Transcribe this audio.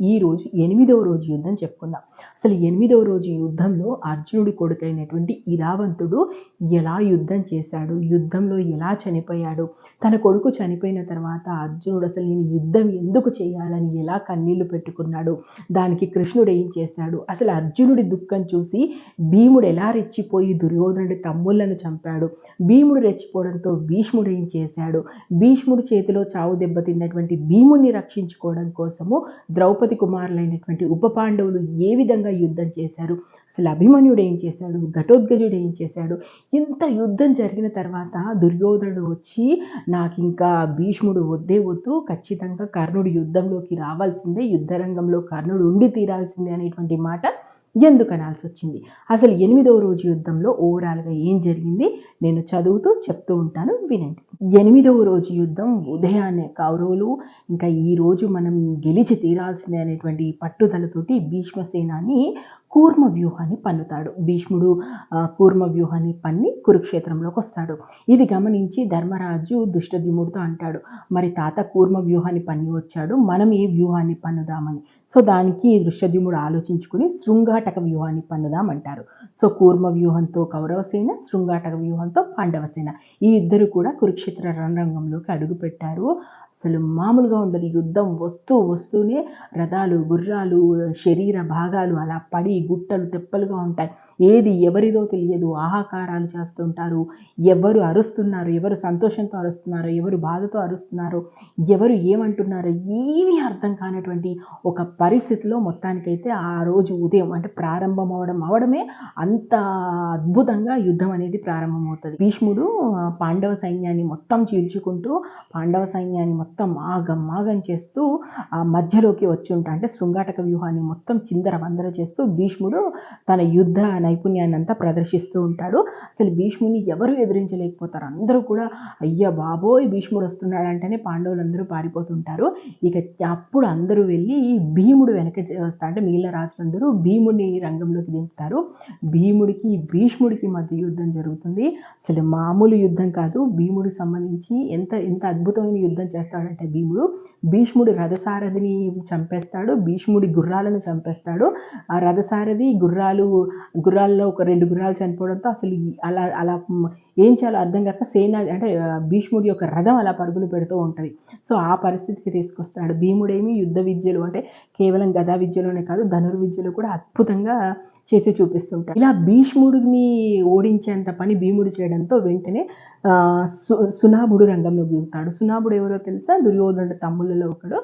ఈ రోజు ఎనిమిదవ రోజు యుద్ధం చెప్పుకుందాం. అసలు ఎనిమిదవ రోజు యుద్ధంలో అర్జునుడి కొడుకైనటువంటి ఇరావంతుడు ఎలా యుద్ధం చేశాడు? యుద్ధంలో ఎలా చనిపోయాడు? తన కొడుకు చనిపోయిన తర్వాత అర్జునుడు అసలు నేను యుద్ధం ఎందుకు చేయాలని ఎలా కన్నీళ్ళు పెట్టుకున్నాడు? దానికి కృష్ణుడు ఏం చేశాడు? అసలు అర్జునుడి దుఃఖం చూసి భీముడు ఎలా రెచ్చిపోయి దుర్యోధనుడి తమ్ముళ్ళను చంపాడు? భీముడు రెచ్చిపోవడంతో భీష్ముడు ఏం చేశాడు? భీష్ముడి చేతిలో చావు దెబ్బతిన్నటువంటి భీముడిని రక్షించుకోవడం కోసము ద్రౌపది కుమారులైనటువంటి ఉప పాండవులు ఏ విధంగా యుద్ధం చేశారు? అసలు అభిమన్యుడు ఏం చేశాడు? ఘటోద్గజుడు ఏం చేశాడు? ఇంత యుద్ధం జరిగిన తర్వాత దుర్యోధనుడు వచ్చి నాకు ఇంకా భీష్ముడు వద్దే వద్దు ఖచ్చితంగా కర్ణుడు యుద్ధంలోకి రావాల్సిందే యుద్ధరంగంలో కర్ణుడు ఉండి తీరాల్సిందే అనేటువంటి మాట ఎందుకు అనాల్సి వచ్చింది? అసలు ఎనిమిదవ రోజు యుద్ధంలో ఓవరాల్గా ఏం జరిగింది? నేను చదువుతూ చెప్తూ ఉంటాను వినండి. ఎనిమిదవ రోజు యుద్ధం ఉదయాన్నే కౌరవులు ఇంకా ఈ రోజు మనం గెలిచి తీరాల్సిందే అనేటువంటి పట్టుదలతోటి భీష్మసేనాని కూర్మ వ్యూహాన్ని పన్నుతాడు. భీష్ముడు కూర్మ వ్యూహాన్ని పన్ని కురుక్షేత్రంలోకి వస్తాడు. ఇది గమనించి ధర్మరాజు దుష్టద్యుముడితో అంటాడు మరి తాత కూర్మ వ్యూహాన్ని పన్ని వచ్చాడు మనం ఏ వ్యూహాన్ని పన్నుదామని? సో దానికి దృశ్యద్యుముడు ఆలోచించుకుని శృంగాటక వ్యూహాన్ని పన్నుదాం అంటారు. సో కూర్మ వ్యూహంతో కౌరవసేన శృంగాటక వ్యూహంతో పాండవసేన. ఈ ఇద్దరు కూడా కురుక్షేత్ర రణరంగంలోకి అడుగుపెట్టారు. అసలు మామూలుగా ఉండదు. యుద్ధం వస్తూ వస్తూనే రథాలు గుర్రాలు శరీర భాగాలు అలా పడి గుట్టలు తెప్పలుగా ఉంటాయి. ఏది ఎవరిదో తెలియదు. ఆహాకారాలు చేస్తుంటారు. ఎవరు అరుస్తున్నారు? ఎవరు సంతోషంతో అరుస్తున్నారు? ఎవరు బాధతో అరుస్తున్నారు? ఎవరు ఏమంటున్నారో? ఏమీ అర్థం కానటువంటి ఒక పరిస్థితిలో మొత్తానికైతే ఆ రోజు ఉదయం అంటే ప్రారంభం అవడం అవడమే అంత అద్భుతంగా యుద్ధం అనేది ప్రారంభమవుతుంది. భీష్ముడు పాండవ సైన్యాన్ని మొత్తం చీల్చుకుంటూ పాండవ సైన్యాన్ని మొత్తం ఆగం ఆగం చేస్తూ ఆ మధ్యలోకి వచ్చి ఉంటా అంటే శృంగాటక వ్యూహాన్ని మొత్తం చిందర వందర చేస్తూ భీష్ముడు తన యుద్ధ నైపుణ్యాన్ని అంతా ప్రదర్శిస్తూ ఉంటాడు అసలు భీష్ముని ఎవరు ఎదిరించలేకపోతారు? అందరూ కూడా అయ్య బాబోయ్ భీష్ముడు వస్తున్నాడు అంటేనే పాండవులందరూ పారిపోతుంటారు. ఇక అప్పుడు అందరూ వెళ్ళి భీముడు వెనక వస్తా అంటే మిగిలిన రాజులందరూ భీముడిని రంగంలోకి దింపుతారు. భీముడికి భీష్ముడికి మధ్య యుద్ధం జరుగుతుంది. అసలు మామూలు యుద్ధం కాదు. భీముడికి సంబంధించి ఎంత ఎంత అద్భుతమైన యుద్ధం చేస్తాడంటే భీముడు భీష్ముడి రథసారథిని చంపేస్తాడు భీష్ముడి గుర్రాలను చంపేస్తాడు. ఆ రథసారథి గుర్రాలు గురాల్లో ఒక రెండు గుర్రాలు చనిపోవడంతో అసలు అలా అలా ఏం చేయాలో అర్థం కాక సేన అంటే భీష్ముడి యొక్క రథం అలా పరుగులు పెడుతూ ఉంటుంది. సో ఆ పరిస్థితికి తీసుకొస్తాడు భీముడేమి యుద్ధ విద్యలు అంటే కేవలం గదా విద్యలోనే కాదు ధనుర్విద్యలో కూడా అద్భుతంగా చేసి చూపిస్తుంటాడు. ఇలా భీష్ముడిని ఓడించేంత పని భీముడు చేయడంతో వెంటనే సు సునాభుడు రంగంలో దిగుతాడు. సునాభుడు ఎవరో తెలుసా? దుర్యోధనుడు తమ్ముళ్ళలో ఒకడు.